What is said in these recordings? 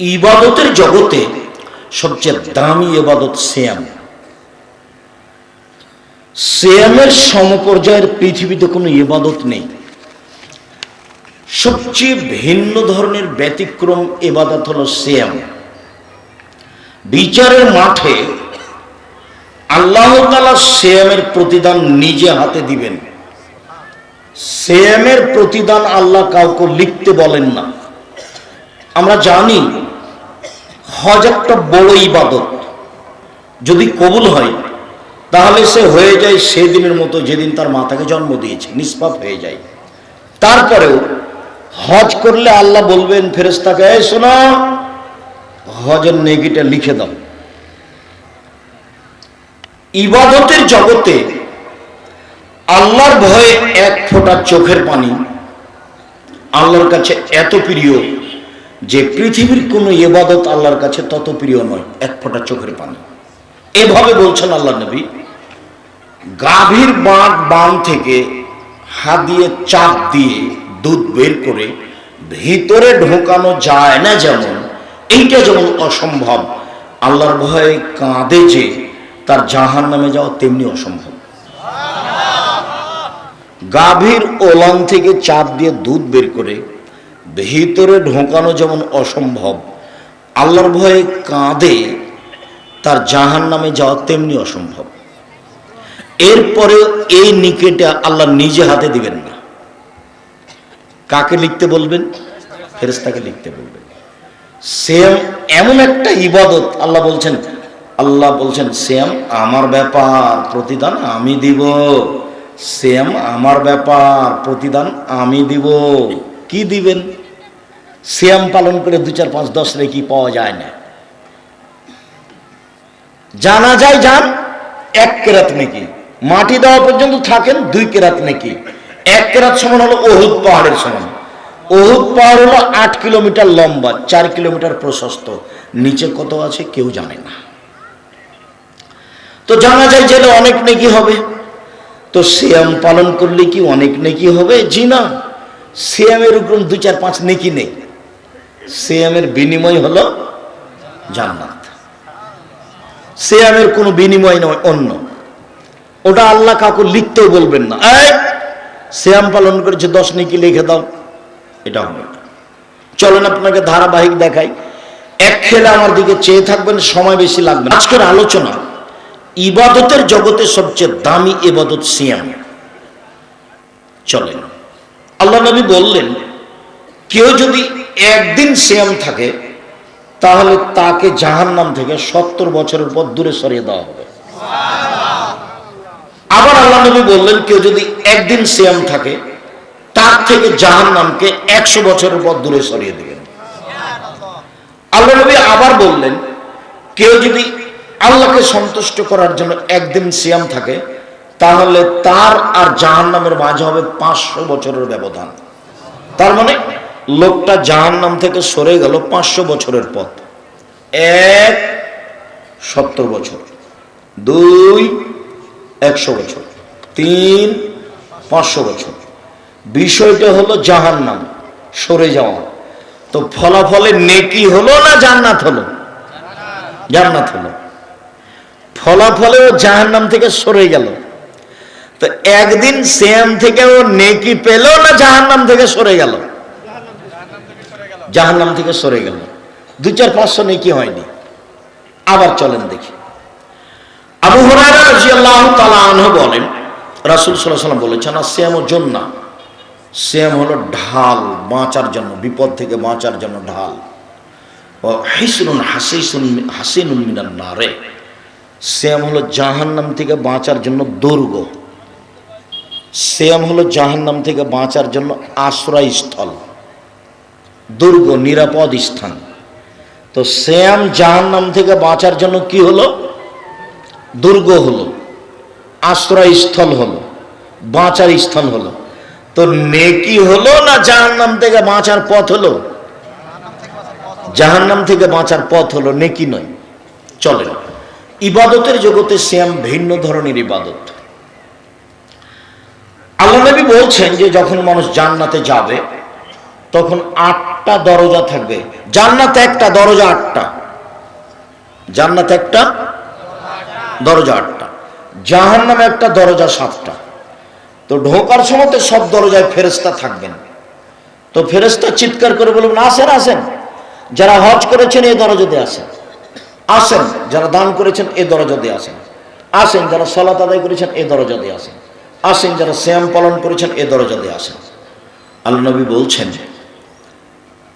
ইবাদতের জগতে সবচেয়ে দামি ইবাদত শ্যাম শ্যামের সমপর্যায়ের পৃথিবীতে কোনো ইবাদত নেই। সবচেয়ে ভিন্ন ধরনের ব্যতিক্রম এবাদত হলো শ্যাম বিচারের মাঠে আল্লাহ তালা শ্যামের প্রতিদান নিজে হাতে দিবেন। শ্যামের প্রতিদান আল্লাহ কাউকে লিখতে বলেন না। আমরা জানি হজ একটা বড় ইবাদত। যদি কবুল হয়, তাহলে সে হয়ে যায় সেদিনের মতো যেদিন তার মাতাকে জন্ম দিয়েছে, নিষ্পাপ হয়ে যায়। তারপরেও হজ করলে আল্লাহ বলবেন ফেরেস্তাকে এই শোনো, হজের নেগিটা লিখে দাও। ইবাদতের জগতে আল্লাহর ভয়ে এক ফোঁটা চোখের পানি আল্লাহর কাছে এত প্রিয়। যে পৃথিবীর কোনো ইবাদত আল্লাহর কাছে তত প্রিয় নয়, এক ফোঁটা চোখের পানি। এভাবে বলছেন আল্লাহ নবী, গাভীর বাঁধ বান থেকে হাত দিয়ে চাপ দিয়ে দুধ বের করে ভিতরে ঢোকানো যায় না যেমন, এইটা যেমন অসম্ভব, আল্লাহর ভয়ে কাঁদে যে তার জাহান নামে যাওয়া তেমনি অসম্ভব। গাভীর ওলান থেকে চাপ দিয়ে দুধ বের করে ভিতরে ঢোকানো যেমন অসম্ভব, আল্লাহর ভয়ে কাঁদে, তার জাহান নামে যাওয়া তেমনি অসম্ভব। এরপরে এই নিকেটে আল্লাহ নিজে হাতে দিবেন না। কাকে লিখতে বলবেন? ফেরেস্তাকে লিখতে বলবেন। সেম এমন একটা ইবাদত আল্লাহ বলছেন আল্লাহ বলছেন, সেম আমার ব্যাপার, প্রতিদান আমি দিব। সেম আমার ব্যাপার, প্রতিদান আমি দিব। কি দিবেন? শ্যাম পালন করে দু চার পাঁচ দশ রেখি পাওয়া যায় না। জানা যায় যান, এক কেরাত নাকি। মাটি দেওয়া পর্যন্ত থাকেন, দুই কেরাত নাকি। এক কেরাত সমান হলো ওহুদ পাহাড়ের সমান। ওহুদ পাহাড় হলো আট কিলোমিটার লম্বা, চার কিলোমিটার প্রশস্ত। নিচে কত আছে কেউ জানে না। তো জানা যায় যে অনেক নেকি হবে। তো শ্যাম পালন করলে কি অনেক নেকি হবে? জি না। শ্যামের উপর দু চার পাঁচ নেকি নেই। শ্যামের বিনিময় হলো জান্নাত। শ্যামের কোনো বিনিময় নয়, অন্য। ওটা আল্লাহ কাউকে লিখতেও বলবেন না। শ্যাম পালন করেছে, দশ নেকি লিখে দাও, এটা হবে। চলেন আপনাকে ধারাবাহিক দেখাই। এক খেলে আমার দিকে চেয়ে থাকবেন, সময় বেশি লাগবে আজকের আলোচনা, ইবাদতের জগতে সবচেয়ে দামি ইবাদত সিয়াম। চলেন। আল্লাহ নবী বললেন, কেউ যদি একদিন সিয়াম থাকে, তাহলে তাকে জাহান্নাম থেকে সত্তর বছরের পর দূরে সরিয়ে দেওয়া হবে। আবার আল্লাহ নবী বললেন, কেউ যদি একদিন থাকে, তার থেকে একশো বছরের পর দূরে সরিয়ে দেবেন। আল্লাহ নবী আবার বললেন, কেউ যদি আল্লাহকে সন্তুষ্ট করার জন্য একদিন সিয়াম থাকে, তাহলে তার আর জাহান্নামের মাঝে হবে পাঁচশো বছরের ব্যবধান। তার মানে লোকটা জাহান্নাম থেকে সরে গেল পাঁচশো বছরের পথ। এক, সত্তর বছর। দুই, একশো বছর। তিন, পাঁচশো বছর। বিষয়টা হলো জাহান্নাম, সরে যাওয়া। তো ফলাফলে নেকি হলো না জান্নাত হলো? জান্নাত হলো। ফলাফলে ও জাহান্নাম থেকে সরে গেল। তো একদিন শ্যাম থেকে ও নেকি পেল না জাহান্নাম থেকে সরে গেল? জাহান্নাম থেকে সরে গেল। দু চার পাঁচশো নেকি হয়নি। আবার চলেন দেখি। আবু হরাইরা রাদিয়াল্লাহু তাআলা বলেন, রাসূল আলাইহি সাল্লাম বলেছেন আসিয়ামু জন্নাহ শ্যাম হলো ঢাল, বাঁচার জন্য, বিপদ থেকে বাঁচার জন্য ঢাল। ও হিসনুন হাসিসুন, হাসিনুন মিনান নারে। শ্যাম হলো জাহান্নাম থেকে বাঁচার জন্য দুর্গ। শ্যাম হলো জাহান্নাম থেকে বাঁচার জন্য আশ্রয়স্থল। দুর্গ, নিরাপদ স্থান। তো শ্যাম জাহান্নাম থেকে বাঁচার জন্য কি হলো? দুর্গ হলো, আশ্রয়স্থল হলো, বাঁচার স্থান হলো। তো নেকি হলো না জাহান্নাম থেকে বাঁচার পথ হলো? জাহান্নাম থেকে বাঁচার পথ হলো, নেকি নয়। চলে ইবাদতের জগতে শ্যাম ভিন্ন ধরনের ইবাদত। আল্লাহ নবী বলছেন যে যখন মানুষ জান্নাতে যাবে, তখন আটটা দরজা থাকবে। জান্নাতে একটা দরজা আটটা। জান্নাত একটা দরজা আটটা। জাহান নামে একটা দরজা সাতটা। তো ঢোকার সময় সব দরজায় ফেরেস্তা থাকবেন। তো ফেরেস্তা চিৎকার করে বলবেন, আসেন আসেন। যারা হজ করেছেন এই দরজাতে আসেন। আসেন, যারা দান করেছেন এই দরজাতে আসেন। আসেন, যারা সলাত আদায় করেছেন এই দরজাতে আসেন। আসেন, যারা শ্যাম পালন করেছেন এই দরজাতে আসেন। আল্লাহ নবী বলছেন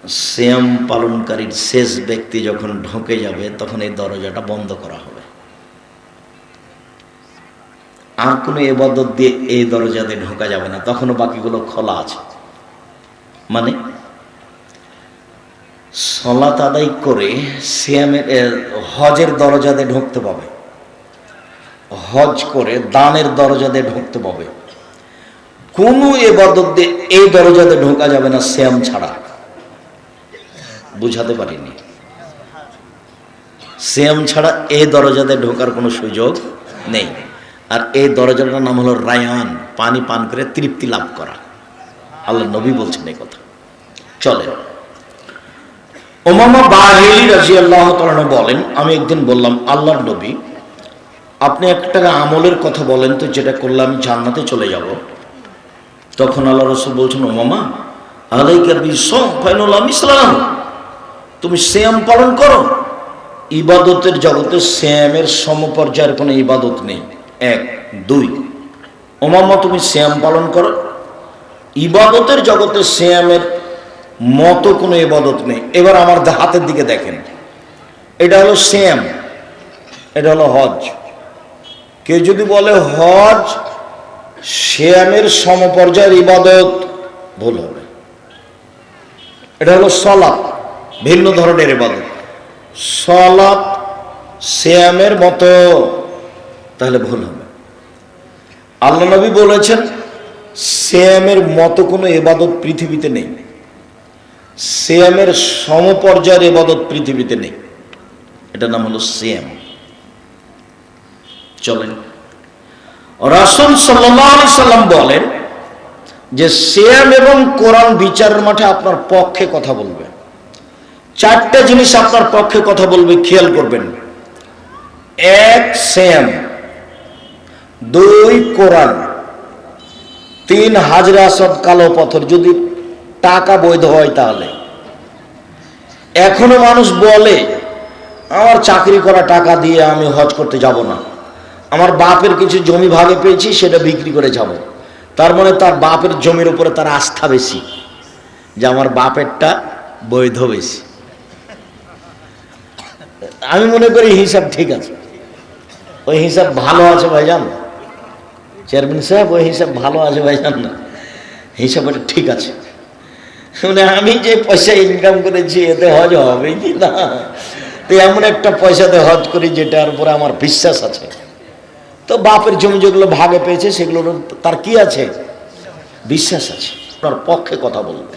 শ্যাম পালনকারীর শেষ ব্যক্তি যখন ঢোকে যাবে, তখন এই দরজাটা বন্ধ করা হবে। আর কোনো এবাদত দিয়ে এই দরজাতে ঢোকা যাবে না, তখনও বাকিগুলো খোলা আছে। মানে সলাত আদায় করে সিয়ামের হজের দরজাতে ঢুকতে পাবে। হজ করে দানের দরজাতে ঢুকতে পাবে। কোনো এবাদত দিয়ে এই দরজাতে ঢোকা যাবে না শ্যাম ছাড়া। বুঝাতে পারিনি। শ্যাম ছাড়া এই দরজাতে ঢোকার কোনো সুযোগ নেই। আর এই দরজাটার নাম হলো রায়ান, পানি পান করে তৃপ্তি লাভ করা। আল্লাহ নবী বলছেন এই কথা। চলে ওমামা বাহিলি রাজি আল্লাহ বলেন, আমি একদিন বললাম, আল্লাহর নবী, আপনি একটা আমলের কথা বলেন তো, যেটা করলে আমি জান্নাতে চলে যাব। তখন আল্লাহ রসুল বলছেন ওমামা আলাইকার বিশ্ব ফাইনুল ইসলাম তুমি শ্যাম পালন করো। ইবাদতের জগতে শ্যামের সমপর্যায়ের কোনো ইবাদত নেই। এক, দুই ওমাম্মা তুমি শ্যাম পালন করো। ইবাদতের জগতে শ্যামের মতো কোনো ইবাদত নেই। এবার আমার হাতের দিকে দেখেন। এটা হলো শ্যাম, এটা হলো হজ। কেউ যদি বলে হজ শ্যামের সমপর্যায়ের ইবাদত, ভুল হবে। এটা হলো সলাপ ভিন্ন ধরনের ইবাদত। সলাপ শ্যামের মতো, তাহলে ভুল হবে। আল্লাহ নবী বলেছেন শ্যামের মতো কোনো এবাদত পৃথিবীতে নেই। শ্যামের সমপর্যায়ের এবাদত পৃথিবীতে নেই। এটার নাম হলো শ্যাম চলেন। রাসুল সাল্লাহ সাল্লাম বলেন যে শ্যাম এবং কোরআন বিচারের মাঠে আপনার পক্ষে কথা বলবে। চারটা জিনিস আপনার পক্ষে কথা বলবে, খেয়াল করবেন। এক শ্যাম দুই, কোরআন। তিন, হাজরা আসাদ কালো পাথর। যদি টাকা বৈধ হয় তাহলে। এখনও মানুষ বলে, আমার চাকরি করা টাকা দিয়ে আমি হজ করতে যাব না। আমার বাপের কিছু জমি ভাগে পেয়েছি, সেটা বিক্রি করে যাব। তার মানে তার বাপের জমির উপরে তার আস্থা বেশি, যে আমার বাপেরটা বৈধ বেশি। আমি মনে করি হিসাব ঠিক আছে। ওই হিসাব ভালো আছে ভাইজান চেয়ারম্যান সাহেব, ওই হিসাব ভালো আছে ভাইজান না হিসাব ওটা ঠিক আছে। মানে আমি যে পয়সা ইনকাম করেছি, এতে হজ হবে কি না? তো এমন একটা পয়সাতে হজ করি, যেটার উপরে আমার বিশ্বাস আছে। তো বাপের জমি যেগুলো ভাগে পেয়েছে, সেগুলোর তার কি আছে? বিশ্বাস আছে। তার পক্ষে কথা বলবে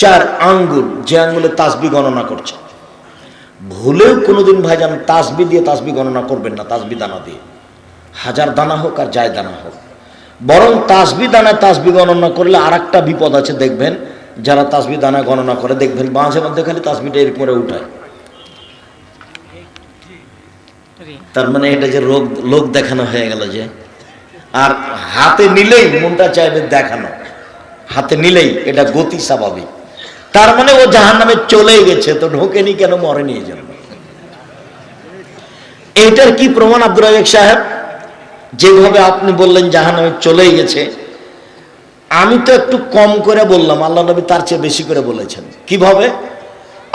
চার আঙ্গুল, যে আঙ্গুলে তাসবি গণনা করছে। ভুলেও কোনোদিন ভাইজান তাসবি দিয়ে তাসবি গণনা করবেন না, তাসবি দানা দিয়ে। হাজার দানা হোক আর যায় দানা হোক। বরং তাসবি দানা, তাসবি গণনা করলে আর একটা বিপদ আছে, দেখবেন, যারা তাসবি দানা গণনা করে, দেখবেন মাঝে মধ্যে খালি তাসবিটা এরকম করে উঠায়। তার মানে এটা যে রোগ, লোক দেখানো হয়ে গেল যে। আর হাতে নিলেই মনটা চাইবে দেখানো। হাতে নিলেই এটা গতি স্বাভাবিক। তার মানে ও জাহান নামে চলে গেছে, তো ঢোকেনি কেন মরেনি এই জন্য এইটার কি প্রমাণ আব্দুর রাজাক সাহেব? যেভাবে আপনি বললেন জাহান নামে চলেই গেছে, আমি তো একটু কম করে বললাম, আল্লাহ নবী তার চেয়ে বেশি করে বলেছেন। কীভাবে?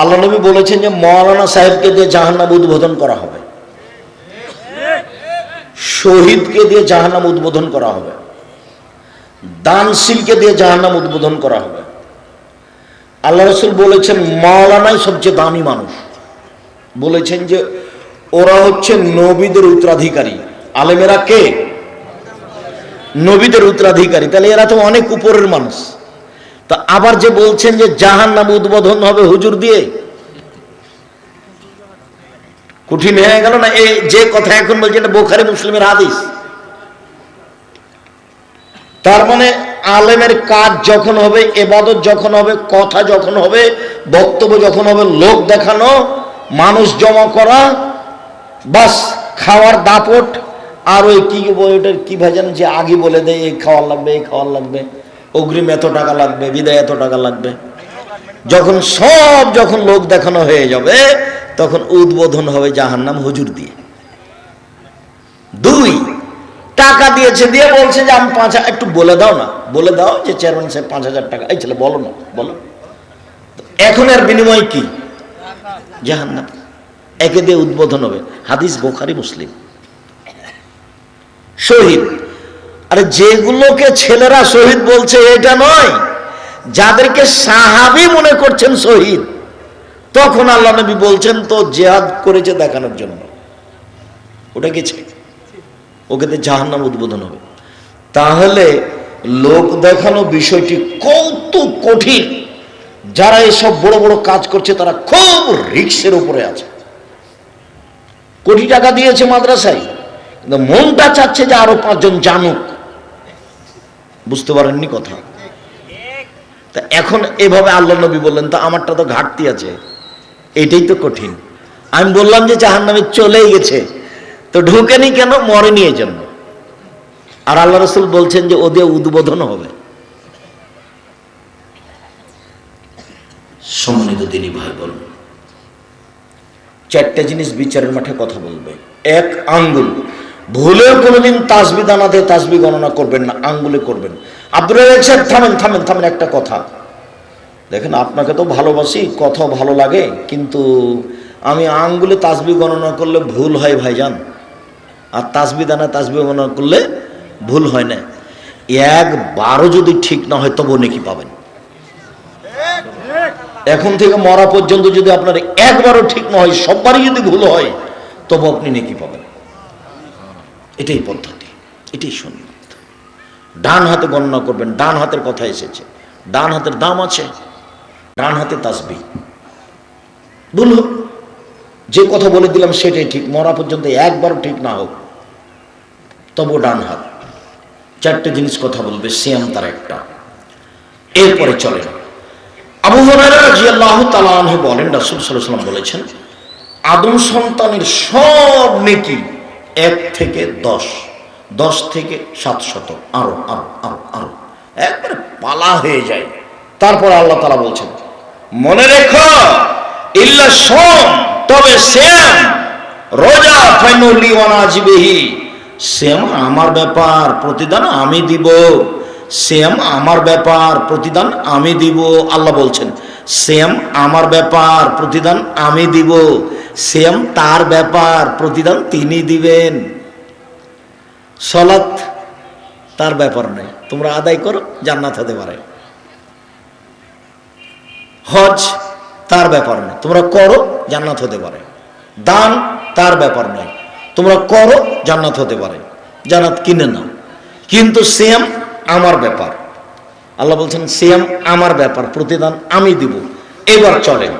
আল্লাহ নবী বলেছেন যে, মৌলানা সাহেবকে দিয়ে জাহান্নাম উদ্বোধন করা হবে। শহীদকে দিয়ে জাহান্নাম উদ্বোধন করা হবে। দানশীলকে দিয়ে জাহান্নাম উদ্বোধন করা হবে। আল্লাহ রসুল বলেছেন, মাওলানাই সবচেয়ে দামি মানুষ। বলেছেন যে, ওরা হচ্ছে নবীদের উত্তরাধিকারী। আলেমেরা কে? নবীদের উত্তরাধিকারী। তাহলে এরা তো অনেক উপরের মানুষ। তা আবার যে বলছেন যে জাহান নাম উদ্বোধন হবে হুজুর দিয়ে? কঠিন হয়ে গেল না? এই যে কথা এখন বলছে, এটা বোখারি মুসলিমের হাদিস। তার মানে আলেমের কাজ যখন হবে, এবাদত যখন হবে, কথা যখন হবে, বক্তব্য যখন হবে, লোক দেখানো, মানুষ জমা করা, বাস খাওয়ার দাপট, আর ওই কি ওইটার কি ভাজান যে আগে বলে দেয়, এই খাওয়ার লাগবে, এই খাওয়ার লাগবে, অগ্রিম এত টাকা লাগবে, বিদায় এত টাকা লাগবে। যখন সব যখন লোক দেখানো হয়ে যাবে, তখন উদ্বোধন হবে জাহান্নাম হুজুর দিয়ে। দুই টাকা দিয়েছে, দিয়ে বলছে যে আমি পাঁচ হাজার, একটু বলে দাও না, বলে দাও যে চেয়ারম্যান সাহেব পাঁচ হাজার টাকা। এই ছেলে, বলো না, বলো। এখন এর বিনিময় কি? জাহান্নাম। একে দিয়ে উদ্বোধন হবে। হাদিস বোখারি, মুসলিম। শহীদ। আরে যেগুলোকে ছেলেরা শহীদ বলছে, এটা নয়। যাদেরকে সাহাবি মনে করছেন শহীদ, তখন আল্লাহ নবী বলছেন, তো জেহাদ করেছে দেখানোর জন্য। ওটা গেছে। ওকে তো জাহান্নাম উদ্বোধন হবে। তাহলে লোক দেখানো বিষয়টি কত কঠিন। যারা এসব বড় বড় কাজ করছে, তারা খুব রিক্সের উপরে আছে। কোটি টাকা দিয়েছে মাদ্রাসায়, কিন্তু মনটা চাচ্ছে যে আরও পাঁচজন জানুক। বুঝতে পারেননি কথা? তা এখন এভাবে আল্লাহ নবী বললেন, তো আমারটা তো ঘাটতি আছে। এটাই তো কঠিন। আমি বললাম যে জাহান নামে চলেই গেছে। তো ঢুকেনি কেন? মরেনি এই জন্য আর আল্লাহ রসুল বলছেন যে ওদের উদ্বোধন হবে। সম্মানিত তিনি ভাই বলুন চারটা জিনিস বিচারের মাঠে কথা বলবে। এক, আঙ্গুল। ভুলেও কোনোদিন তাসবি দানাতে তাসবি গণনা করবেন না, আঙ্গুলে করবেন। আব্দুল সাহেব, থামেন থামেন থামেন একটা কথা। দেখেন, আপনাকে তো ভালোবাসি কথা ভালো লাগে, কিন্তু আমি আঙ্গুলে তাসবি গণনা করলে ভুল হয় ভাইজান। আর তাসবি দানা তাসবি গণনা করলে ভুল হয় না। একবারও যদি ঠিক না হয় তবু নাকি পাবেন। এখন থেকে মরা পর্যন্ত যদি আপনার একবারও ঠিক না হয়, সববারই যদি ভুল হয় তবু আপনি নেকি পাবেন। এটাই পদ্ধতি, এটাই সুন্নত। ডান হাতে গণনা করবেন, ডান হাতের কথা এসেছে। ডান হাতের দাম আছে, ডান হাতে তাসবি। ভুল হোক। যে কথা বলে দিলাম সেটাই ঠিক, মরা পর্যন্ত একবারও ঠিক না হোক তবু ডান হাত। চারটে জিনিস কথা বলবে, সিয়াম তার একটা। এরপরে চলে আবু হরাইরা রাদিয়াল্লাহু বলেন, রাসূল বলেছেন, আদম সন্তানের সব নেকি এক থেকে দশ দশ থেকে সাতশত আরও আরও আরও আরও, একবারে পালা হয়ে যায়। তারপর আল্লাহ তাআলা বলছেন, মনে রেখো, ইল্লা সোম তবে শ্যাম রোজা ফাইনুলি শ্যাম আমার ব্যাপার, প্রতিদান আমি দিব। শ্যাম আমার ব্যাপার, প্রতিদান আমি দিব, আল্লাহ বলছেন। শ্যাম আমার ব্যাপার, প্রতিদান আমি দিব। শ্যাম তার ব্যাপার, প্রতিদান তিনি দিবেন। সলাৎ তার ব্যাপার নেই। তোমরা আদায় করো, জান্নাত হতে পারে। হজ তার ব্যাপার নেই। তোমরা করো, জান্নাত হতে পারে। দান তার ব্যাপার নয় তোমরা করো, জান্নাত হতে পারে। জান্নাত কিনে নাও। কিন্তু সেম আমার ব্যাপার। আল্লাহ বলছেন সেম আমার ব্যাপার, প্রতিদান আমি দিব। এবার চলেন।